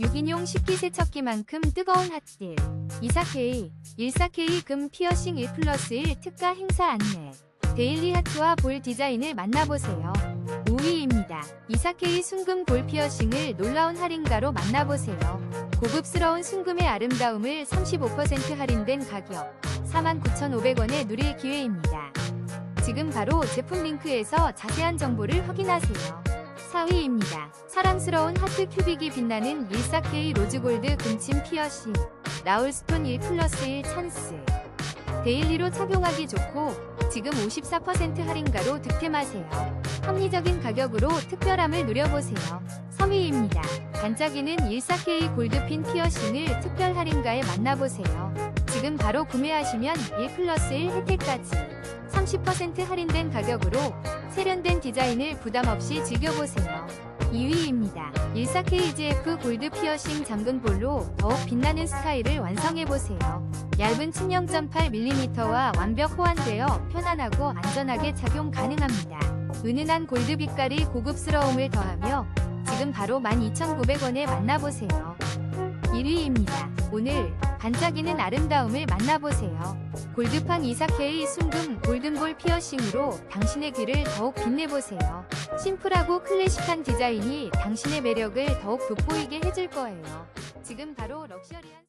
6인용 식기세척기만큼 뜨거운 핫딜. 24K 14K 금 피어싱 1 플러스 1 특가 행사 안내. 데일리 하트와 볼 디자인을 만나보세요. 5위입니다. 24K 순금 볼 피어싱을 놀라운 할인가로 만나보세요. 고급스러운 순금의 아름다움을 35% 할인된 가격 49,500원에 누릴 기회입니다. 지금 바로 제품 링크에서 자세한 정보를 확인하세요 4위입니다. 사랑스러운 하트 큐빅이 빛나는 14K 로즈골드 금침 피어싱 라울스톤 1 플러스 1 찬스 데일리로 착용하기 좋고 지금 54% 할인가로 득템하세요. 합리적인 가격으로 특별함을 누려보세요. 3위입니다. 반짝이는 14K 골드핀 피어싱을 특별 할인가에 만나보세요. 지금 바로 구매하시면 1 플러스 1 혜택까지 30% 할인된 가격으로 세련된 디자인을 부담없이 즐겨보세요. 2위입니다. 14KGF 골드 피어싱 잠근 볼로 더욱 빛나는 스타일을 완성해보세요. 얇은 측량 0.8mm와 완벽 호환되어 편안하고 안전하게 착용 가능합니다. 은은한 골드 빛깔이 고급스러움을 더하며 지금 바로 12,900원에 만나보세요. 1위입니다. 오늘 반짝이는 아름다움을 만나보세요. 골드판 24K 순금 골든볼 피어싱으로 당신의 귀를 더욱 빛내보세요. 심플하고 클래식한 디자인이 당신의 매력을 더욱 돋보이게 해줄 거예요. 지금 바로 럭셔리한